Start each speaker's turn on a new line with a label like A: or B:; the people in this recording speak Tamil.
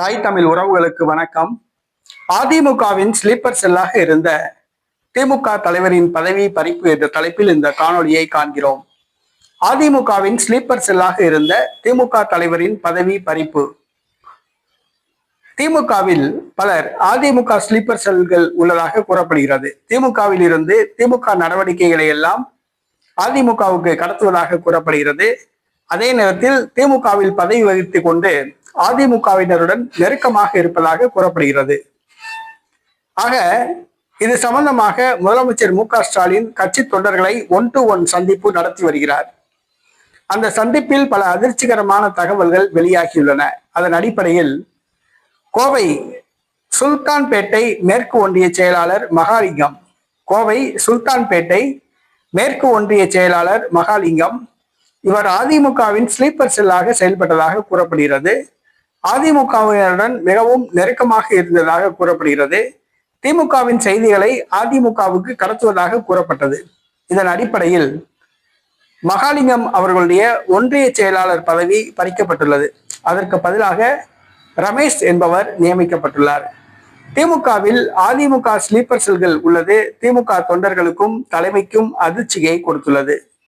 A: தாய் தமிழ் உறவுகளுக்கு வணக்கம். அதிமுகவின் ஸ்லீப்பர் செல்லாக இருந்த திமுக தலைவரின் பதவி பறிப்பு என்ற தலைப்பில் இந்த காணொலியை காண்கிறோம். அதிமுகவின் ஸ்லீப்பர் செல்லாக இருந்த திமுக தலைவரின் பதவி பறிப்பு. திமுகவில் பலர் அதிமுக ஸ்லீப்பர் செல்கள் உள்ளதாக கூறப்படுகிறது. திமுகவில் இருந்து திமுக நடவடிக்கைகளை எல்லாம் அதிமுகவுக்கு கடத்துவதாக கூறப்படுகிறது. அதே நேரத்தில் திமுகவில் பதவி வகித்து கொண்டு அதிமுகவினருடன் நெருக்கமாக இருப்பதாக கூறப்படுகிறது. ஆக இது சம்பந்தமாக முதலமைச்சர் மு ஸ்டாலின் கட்சி தொண்டர்களை ஒன் டு ஒன் சந்திப்பு நடத்தி வருகிறார். அந்த சந்திப்பில் பல அதிர்ச்சிகரமான தகவல்கள் வெளியாகியுள்ளன. அதன் அடிப்படையில் கோவை சுல்தான்பேட்டை மேற்கு ஒன்றிய செயலாளர் மகாலிங்கம் கோவை சுல்தான்பேட்டை மேற்கு ஒன்றிய செயலாளர் மகாலிங்கம் இவர் அதிமுகவின் ஸ்லீப்பர் செல்லாக செயல்பட்டதாக கூறப்படுகிறது. அதிமுகவினருடன் மிகவும் நெருக்கமாக இருந்ததாக கூறப்படுகிறது. திமுகவின் செய்திகளை அதிமுகவுக்கு கடத்துவதாக கூறப்பட்டது. இதன் அடிப்படையில் மகாலிங்கம் அவர்களுடைய ஒன்றிய செயலாளர் பதவி பறிக்கப்பட்டுள்ளது. அதற்கு பதிலாக ரமேஷ் என்பவர் நியமிக்கப்பட்டுள்ளார். திமுகவில் அதிமுக ஸ்லீப்பர் செல்கள் உள்ளது. திமுக தொண்டர்களுக்கும் தலைமைக்கும் அதிர்ச்சியை கொடுத்துள்ளது.